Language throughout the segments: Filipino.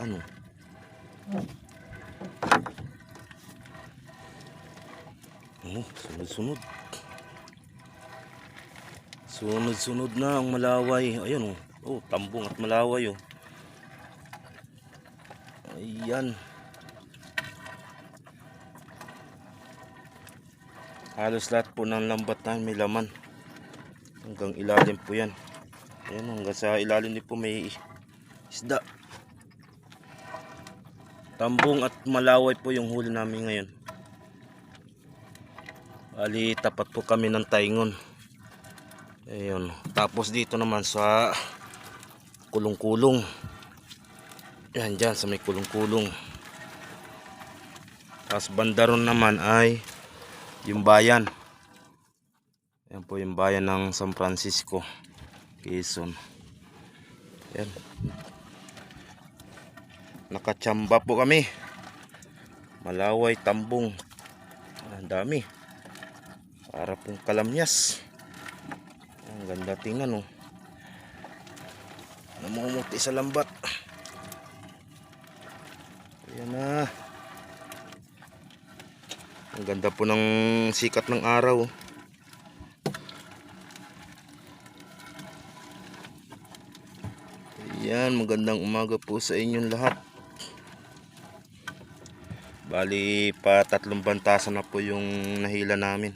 ano. Oh, sunod-sunod. Sunod-sunod na ang malaway. Ayan oh. Oh, tambong at malaway oh. Ayan. Halos lahat po ng lambat na may laman. Hanggang ilalim po yan. Ayan, hanggang sa ilalim din po may isda. Tambong at malaway po yung huli namin ngayon. Ali, tapat po kami ng taingon. Ayun. Tapos dito naman sa kulong-kulong. Yan, dyan sa may kulong-kulong. Tapos bandaron naman ay yung bayan. Yan po yung bayan ng San Francisco, Quezon. Yan. Nakachamba po kami. Malaway, tambong. Ang dami. Para pong kalamyas. Ang ganda tingnan oh. Namumuti sa lambat. Ayan na. Ang ganda po ng sikat ng araw. Ayan, magandang umaga po sa inyong lahat. Bali, pa tatlong bantasan na po yung nahila namin.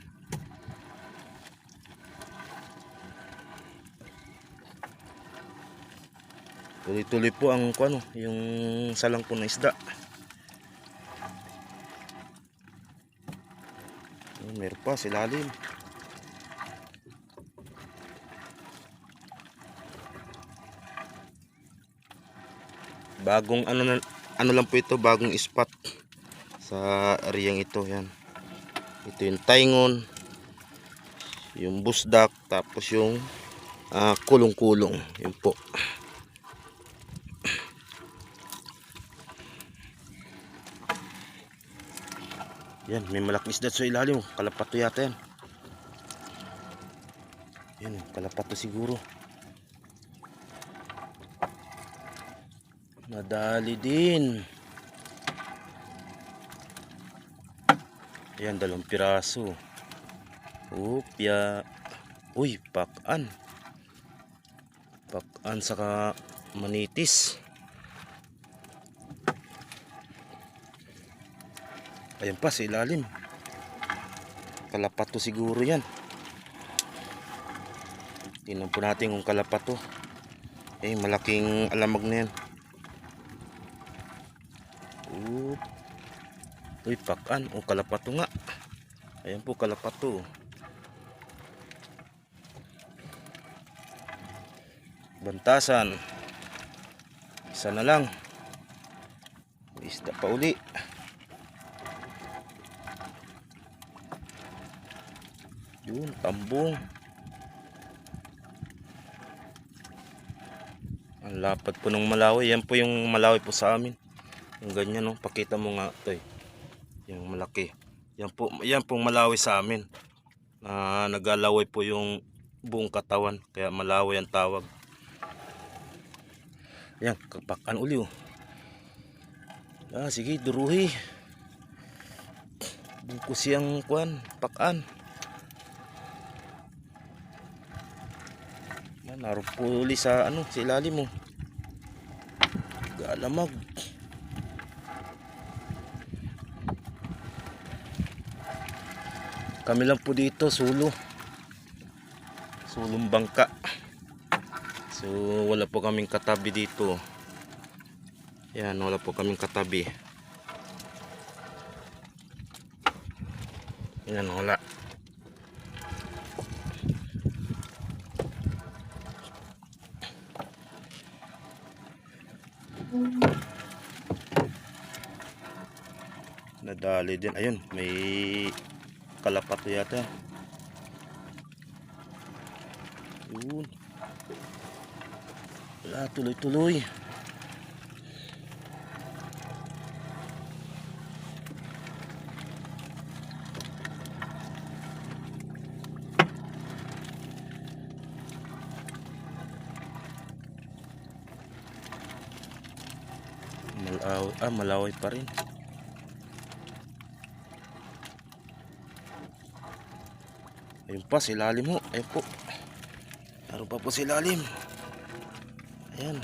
Tuloy-tuloy po ang ano, yung salang po ng isda. Meron pa sa ilalim. Bagong ano ano lang po ito, bagong spot sa areyang ito, yan. Ito yung taingon, yung busdak, tapos yung ah, kulong-kulong, yun po. Yan, may malaking isda sa ilalim. Kalapato yata yan. Yan, kalapato siguro. Nadali din. Yan, dalawang piraso. Upya. Uy, pakan. Pakan saka manitis. Ayan pa sa ilalim. Kalapato siguro yan. Tingnan po natin kung kalapato. Eh, malaking alamag na yan. Oop. Uy, pakan. O, kalapato nga. Ayan po, kalapato. Bantasan. Isa na lang. Isda pa uli. Yun, tambong. Ang lapad po ng Malawi. Yan po yung Malawi po sa amin. Yung ganyan, no? Pakita mo nga ito eh. Malaki. Yan po, yan pong Malawi sa amin. Na nagalaway po yung buong katawan. Kaya Malawi ang tawag. Yan, kapakan uli oh. Ah, sige, duruhi. Bungkus siyang kuan, pakan. Yan, naroon sa ano, sa ilalim mo. Galamag. Kami lang po dito, sulo. Sulong bangka. So, wala po kaming katabi dito. Yan, wala po kaming katabi. Yan, wala. Nadali din. Ayun, may kalapato yata. Yun. Wala, tuloy-tuloy. Malaw ah, malaway pa rin. Ayun pa, silalim ho. Ayun po. Meron pa po silalim. Ayan.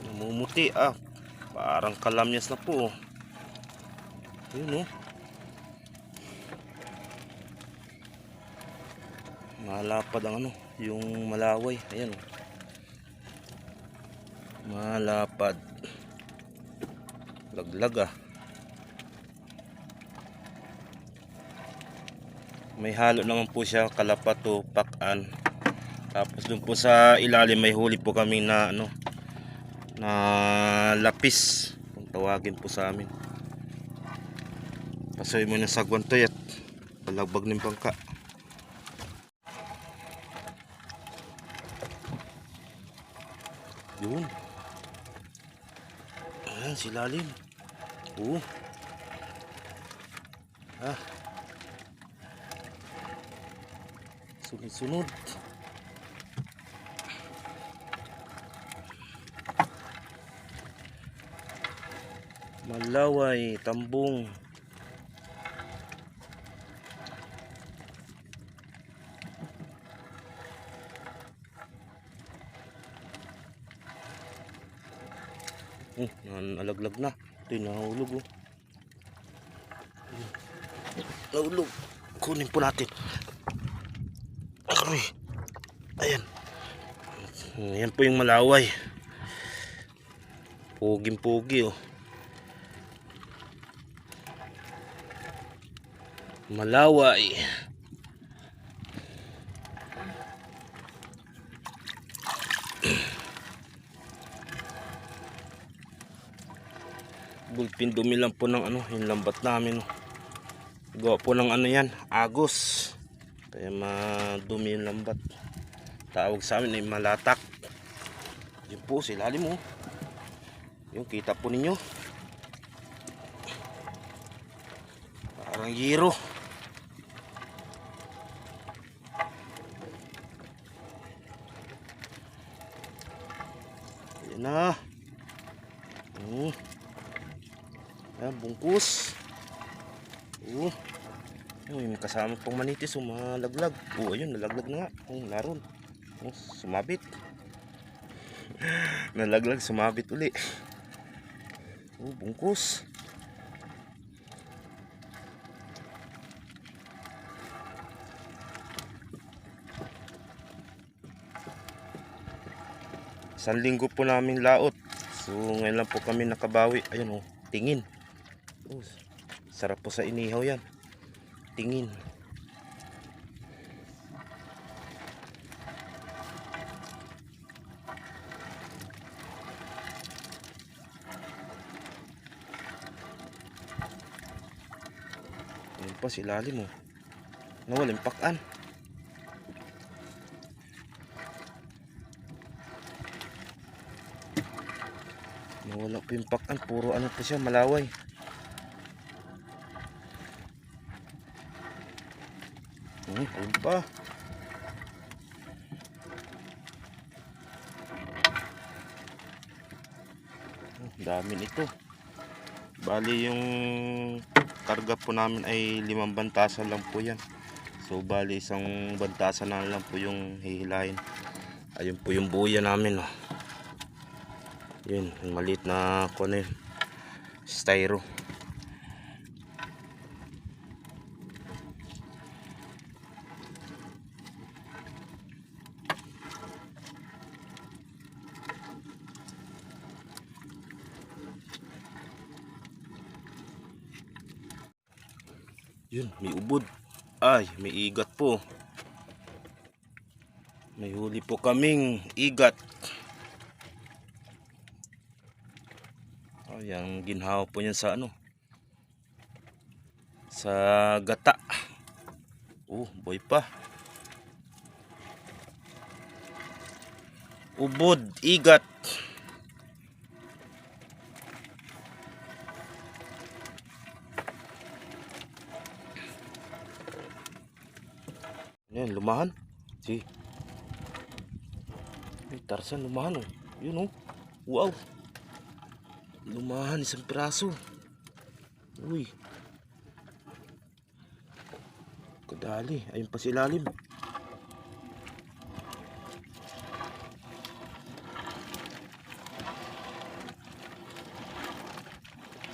Namumuti ah. Parang kalamyas na po. Yun oh. Malapad ang ano, yung malaway. Ayan oh. Malapad. Laglag ah. May halo naman po siya kalapato, pakan. Tapos dun po sa ilalim may huli po kami na ano na lapis kung tawagin po sa amin. Pasoy mo ng sagwan to at palagbag ng bangka. Yun. Ayan, silalim. Oo. Ah. Sunod-sunod. Malaway, tambong. Nalaglag na. Ito yung nahulog oh. Nahulog. Kunin po natin. Aray. Ayan. Ayan po yung malaway. Puging-pugi oh. Malaway. Bulpin dumi lang po ng ano, yung lambat namin. Gawa po ng ano yan, agos. Kaya madumi yung lambat. Tawag sa amin ay malatak. Yun po, silalim mo. Yung kita po ninyo. Parang yero. Ayan na. Oh. Ayan, bungkus. Oh. Uy, may kasama pang manitis, umalaglag. Oh, ayun, nalaglag na nga. Oh, naroon. Oh, sumabit. nalaglag, sumabit uli. Oh, bungkus. Isang linggo po namin laot. So ngayon lang po kami nakabawi. Ayun oh, tingin. Oh, sarap po sa inihaw yan. Tingin. Ayun pa silalim oh. Nawalang pakan. Nawala po yung pakan. Puro ano po siya, malaway. Hmm, ayun pa. Dami nito. Bali yung karga po namin ay limang bantasan lang po yan. So bali isang bantasan na lang po yung hihilahin. Ayun po yung buya namin. Oh. Yun, yung maliit na kuno yun. Styro. Yun, may ubod. Ay, may igat po. May huli po kaming igat. Ayan, ginhawa po niyan sa ano. Sa gata. Oh, boy pa. Ubod, igat. Yan, lumahan. Si. Ay, Tarzan, lumahan oh. Yun oh. Wow. Lumahan, isang piraso. Uy. Kadali. Ayun pa si ilalim.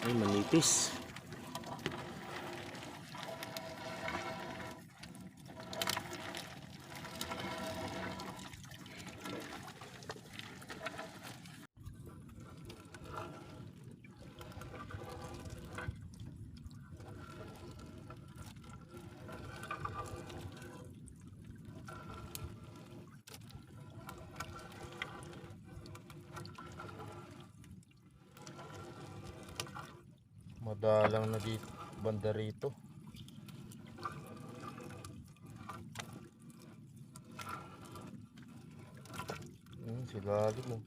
Ay, manipis. Madalang na dito, banda rito. Hmm, silalim mo.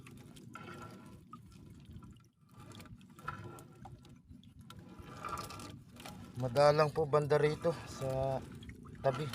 Madalang po banda rito sa tabi.